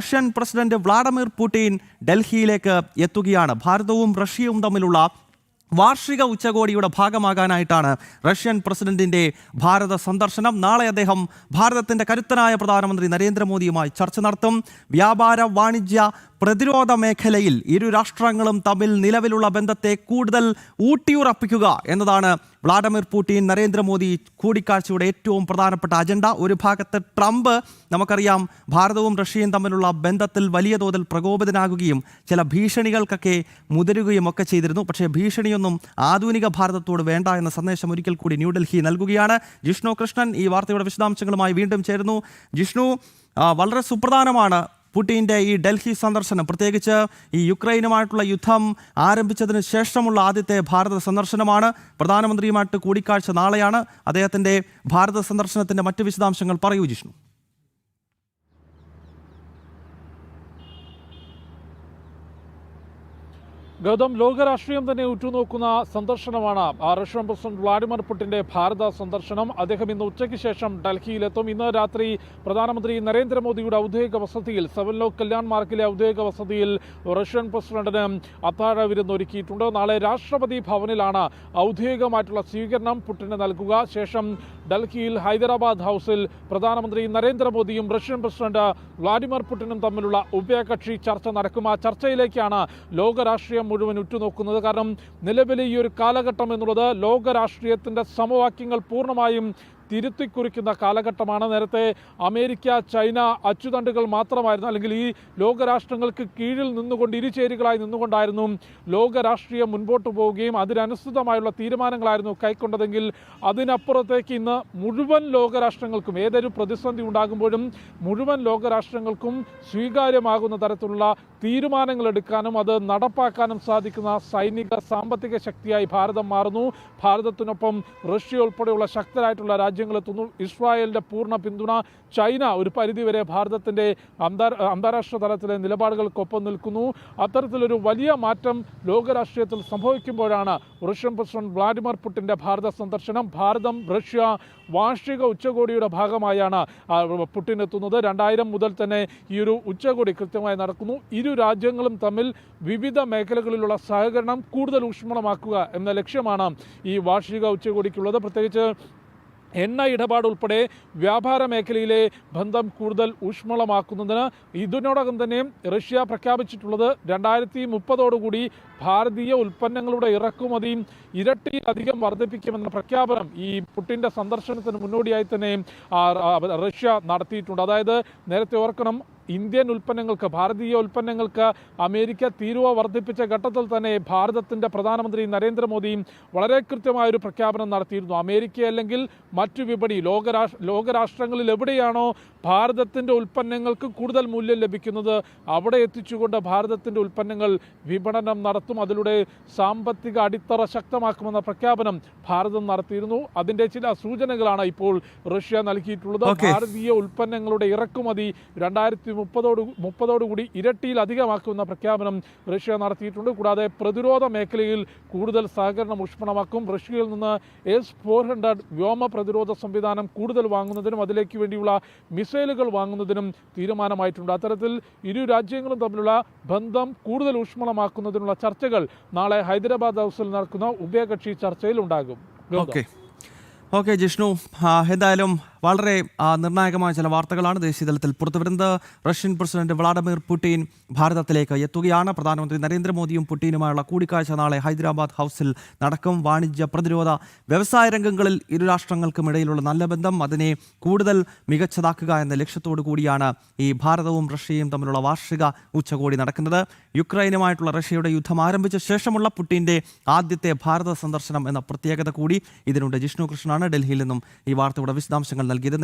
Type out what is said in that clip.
Russian president Vladimir Putin ഡൽഹിയിലേക്ക് എത്തുകയാണ്. ഭാരതവും റഷ്യയും തമ്മിലുള്ള വാർഷിക ഉച്ചകോടിയുടെ ഭാഗമാകാനായിട്ടാണ് റഷ്യൻ പ്രസിഡന്റിന്റെ ഭാരത സന്ദർശനം. നാളെ അദ്ദേഹം ഭാരതത്തിന്റെ കരുത്തനായ പ്രധാനമന്ത്രി നരേന്ദ്രമോദിയുമായി ചർച്ച നടത്തും. വ്യാപാര വാണിജ്യ പ്രതിരോധ മേഖലയിൽ ഇരു രാഷ്ട്രങ്ങളും തമ്മിൽ നിലവിലുള്ള ബന്ധത്തെ കൂടുതൽ ഊട്ടിയുറപ്പിക്കുക എന്നതാണ് വ്ളാഡിമിർ പുടിൻ നരേന്ദ്രമോദി കൂടിക്കാഴ്ചയുടെ ഏറ്റവും പ്രധാനപ്പെട്ട അജണ്ട. ഒരു ഭാഗത്ത് ട്രംപ് നമുക്കറിയാം ഭാരതവും റഷ്യയും തമ്മിലുള്ള ബന്ധത്തിൽ വലിയ തോതിൽ പ്രകോപിതനാകുകയും ചില ഭീഷണികൾക്കൊക്കെ മുതിരുകയും ഒക്കെ ചെയ്തിരുന്നു. പക്ഷേ ഭീഷണിയൊന്നും ആധുനിക ഭാരതത്തോട് വേണ്ട എന്ന സന്ദേശം ഒരിക്കൽ കൂടി ന്യൂഡൽഹി നൽകുകയാണ്. ജിഷ്ണു കൃഷ്ണൻ ഈ വാർത്തയുടെ വിശദാംശങ്ങളുമായി വീണ്ടും ചേരുന്നു. ജിഷ്ണു വളരെ സുപ്രധാനമാണ് പുടിന്റെ ഈ ഡൽഹി സന്ദർശനം പ്രത്യേകിച്ച് ഈ യുക്രൈനുമായിട്ടുള്ള യുദ്ധം ആരംഭിച്ചതിന് ശേഷമുള്ള ആദ്യത്തെ ഭാരത സന്ദർശനമാണ്. പ്രധാനമന്ത്രിയുമായിട്ട് കൂടിക്കാഴ്ച നാളെയാണ്. അദ്ദേഹത്തിന്റെ ഭാരത സന്ദർശനത്തിന്റെ മറ്റ് വിശദാംശങ്ങൾ പറയൂ ജിഷ്ണു. ഗൗതം ലോകരാഷ്ട്രീയം തന്നെ ഉറ്റുനോക്കുന്ന സന്ദർശനമാണ്. റഷ്യൻ പ്രസിഡന്റ് വ്ളാഡിമിർ പുടിന്റെ ഭാരത സന്ദർശനം. അദ്ദേഹം ഇന്ന് ഉച്ചയ്ക്ക് ശേഷം ഡൽഹിയിലെത്തും. ഇന്ന് രാത്രി പ്രധാനമന്ത്രി നരേന്ദ്രമോദിയുടെ ഔദ്യോഗിക വസതിയിൽ സെവൻലോക്ക് കല്യാൺ മാർക്കിലെ ഔദ്യോഗിക വസതിയിൽ റഷ്യൻ പ്രസിഡന്റിന് അത്താഴ വിരുന്നൊരുക്കിയിട്ടുണ്ട് നാളെ രാഷ്ട്രപതി ഭവനിലാണ് ഔദ്യോഗികമായിട്ടുള്ള സ്വീകരണം പുടിന് നൽകുക. ശേഷം ഡൽഹിയിൽ ഹൈദരാബാദ് ഹൗസിൽ പ്രധാനമന്ത്രി നരേന്ദ്രമോദിയും റഷ്യൻ പ്രസിഡന്റ് വ്ളാഡിമിർ പുടിനും തമ്മിലുള്ള ഉഭയകക്ഷി ചർച്ച നടക്കും. ആ ചർച്ചയിലേക്കാണ് ലോകരാഷ്ട്രീയം മുഴുവൻ ഉറ്റുനോക്കുന്നത്. കാരണം നിലവിലെ ഈ ഒരു കാലഘട്ടം എന്നുള്ളത് ലോകരാഷ്ട്രീയത്തിന്റെ സമവാക്യങ്ങൾ പൂർണമായും തിരുത്തിക്കുറിക്കുന്ന കാലഘട്ടമാണ്. നേരത്തെ അമേരിക്ക ചൈന അച്ചുതണ്ടുകൾ മാത്രമായിരുന്നു. അല്ലെങ്കിൽ ഈ ലോകരാഷ്ട്രങ്ങൾക്ക് കീഴിൽ നിന്നുകൊണ്ട് ഇരുചേരികളായി നിന്നുകൊണ്ടായിരുന്നു ലോകരാഷ്ട്രീയം മുൻപോട്ട് പോവുകയും അതിനനുസൃതമായുള്ള തീരുമാനങ്ങളായിരുന്നു കൈക്കൊണ്ടതെങ്കിൽ അതിനപ്പുറത്തേക്ക് ഇന്ന് മുഴുവൻ ലോകരാഷ്ട്രങ്ങൾക്കും ഏതൊരു പ്രതിസന്ധി ഉണ്ടാകുമ്പോഴും മുഴുവൻ ലോകരാഷ്ട്രങ്ങൾക്കും സ്വീകാര്യമാകുന്ന തരത്തിലുള്ള തീരുമാനങ്ങൾ എടുക്കാനും അത് നടപ്പാക്കാനും സാധിക്കുന്ന സൈനിക സാമ്പത്തിക ശക്തിയായി ഭാരതം മാറുന്നു. ഭാരതത്തിനൊപ്പം റഷ്യ ഉൾപ്പെടെയുള്ള ശക്തരായിട്ടുള്ള രാജ്യങ്ങളെത്തുന്നു. ഇസ്രായേലിന്റെ പൂർണ പിന്തുണ ചൈന ഒരു പരിധിവരെ ഭാരതത്തിന്റെ അന്താ- അന്താരാഷ്ട്ര തലത്തിലെ നിലപാടുകൾക്കൊപ്പം നിൽക്കുന്നു. അത്തരത്തിലൊരു വലിയ മാറ്റം ലോകരാഷ്ട്രീയത്തിൽ സംഭവിക്കുമ്പോഴാണ് റഷ്യൻ പ്രസിഡന്റ് വ്ളാഡിമിർ പുടിന്റെ ഭാരത സന്ദർശനം. ഭാരതം റഷ്യ വാർഷിക ഉച്ചകോടിയുടെ ഭാഗമായാണ് പുടിൻ എത്തുന്നത്. രണ്ടായിരം മുതൽ തന്നെ ഈ ഒരു ഉച്ചകോടി കൃത്യമായി നടക്കുന്നു. ഇരു രാജ്യങ്ങളും തമ്മിൽ വിവിധ മേഖലകളിലുള്ള സഹകരണം കൂടുതൽ ഊഷ്മളമാക്കുക എന്ന ലക്ഷ്യമാണ് ഈ വാർഷിക ഉച്ചകോടിക്കുള്ളത്. പ്രത്യേകിച്ച് എണ്ണ ഇടപാട് ഉൾപ്പെടെ വ്യാപാര മേഖലയിലെ ബന്ധം കൂടുതൽ ഊഷ്മളമാക്കുന്നതിന് ഇതിനോടകം തന്നെ റഷ്യ പ്രഖ്യാപിച്ചിട്ടുള്ളത് രണ്ടായിരത്തി മുപ്പതോടുകൂടി ഭാരതീയ ഉൽപ്പന്നങ്ങളുടെ ഇറക്കുമതി ഇരട്ടിയിലധികം വർദ്ധിപ്പിക്കുമെന്ന പ്രഖ്യാപനം ഈ പുട്ടിന്റെ സന്ദർശനത്തിന് മുന്നോടിയായി തന്നെ റഷ്യ നടത്തിയിട്ടുണ്ട്. അതായത് നേരത്തെ ഓർക്കണം ഇന്ത്യൻ ഉൽപ്പന്നങ്ങൾക്ക് ഭാരതീയ ഉൽപ്പന്നങ്ങൾക്ക് അമേരിക്ക തീരുവ വർദ്ധിപ്പിച്ച ഘട്ടത്തിൽ തന്നെ ഭാരതത്തിന്റെ പ്രധാനമന്ത്രി നരേന്ദ്രമോദിയും വളരെ കൃത്യമായൊരു പ്രഖ്യാപനം നടത്തിയിരുന്നു. അമേരിക്ക അല്ലെങ്കിൽ മറ്റു വിപണി ലോകരാഷ്ട്ര ലോകരാഷ്ട്രങ്ങളിൽ എവിടെയാണോ ഭാരതത്തിന്റെ ഉൽപ്പന്നങ്ങൾക്ക് കൂടുതൽ മൂല്യം ലഭിക്കുന്നത് അവിടെ എത്തിച്ചുകൊണ്ട് ഭാരതത്തിന്റെ ഉൽപ്പന്നങ്ങൾ വിപണനം നടത്തും അതിലൂടെ സാമ്പത്തിക അടിത്തറ ശക്തമാക്കുമെന്ന പ്രഖ്യാപനം ഭാരതം നടത്തിയിരുന്നു. അതിന്റെ ചില സൂചനകളാണ് ഇപ്പോൾ റഷ്യ നൽകിയിട്ടുള്ളത്. ഭാരതീയ ഉൽപ്പന്നങ്ങളുടെ ഇറക്കുമതി രണ്ടായിരത്തി മുപ്പതോട് മുപ്പതോടുകൂടി ഇരട്ടിയിലധികമാക്കുമെന്ന പ്രഖ്യാപനം റഷ്യ നടത്തിയിട്ടുണ്ട്. കൂടാതെ പ്രതിരോധ മേഖലയിൽ കൂടുതൽ സഹകരണം ഊഷ്മണമാക്കും റഷ്യയിൽ നിന്ന് എസ് ഫോർ ഹൺഡ്രഡ് വ്യോമ പ്രതിരോധ സംവിധാനം കൂടുതൽ വാങ്ങുന്നതിനും അതിലേക്ക് വേണ്ടിയുള്ള മിസൈലുകൾ വാങ്ങുന്നതിനും തീരുമാനമായിട്ടുണ്ട്. അത്തരത്തിൽ ഇരു രാജ്യങ്ങളും തമ്മിലുള്ള ബന്ധം കൂടുതൽ ഊഷ്മളമാക്കുന്നതിനുള്ള ചർച്ചകൾ നാളെ ഹൈദരാബാദ് ഹൗസിൽ നടക്കുന്ന ഉഭയകക്ഷി ചർച്ചയിൽ ഉണ്ടാകും. ഓക്കെ. ഓക്കെ ജിഷ്ണു. എന്തായാലും വളരെ നിർണായകമായ ചില വാർത്തകളാണ് ദേശീയതലത്തിൽ പുറത്തുവരുന്നത്. റഷ്യൻ പ്രസിഡന്റ് വ്ളാഡിമിർ പുടിൻ ഭാരതത്തിലേക്ക് എത്തുകയാണ്. പ്രധാനമന്ത്രി നരേന്ദ്രമോദിയും പുടിനുമായുള്ള കൂടിക്കാഴ്ച നാളെ ഹൈദരാബാദ് ഹൗസിൽ നടക്കും. വാണിജ്യ പ്രതിരോധ വ്യവസായ രംഗങ്ങളിൽ ഇരു രാഷ്ട്രങ്ങൾക്കും ഇടയിലുള്ള നല്ല ബന്ധം അതിനെ കൂടുതൽ മികച്ചതാക്കുക എന്ന ലക്ഷ്യത്തോടു കൂടിയാണ് ഈ ഭാരതവും റഷ്യയും തമ്മിലുള്ള വാർഷിക ഉച്ചകോടി നടക്കുന്നത്. യുക്രൈനുമായിട്ടുള്ള റഷ്യയുടെ യുദ്ധം ആരംഭിച്ച ശേഷമുള്ള പുടിന്റെ ആദ്യത്തെ ഭാരത സന്ദർശനം എന്ന പ്രത്യേകത കൂടി ഇതിനുണ്ട്. ജിഷ്ണു കൃഷ്ണനാണ് ഡൽഹിയിൽ നിന്നും ഈ വാർത്തയുടെ വിശദാംശങ്ങൾ നൽകിയത്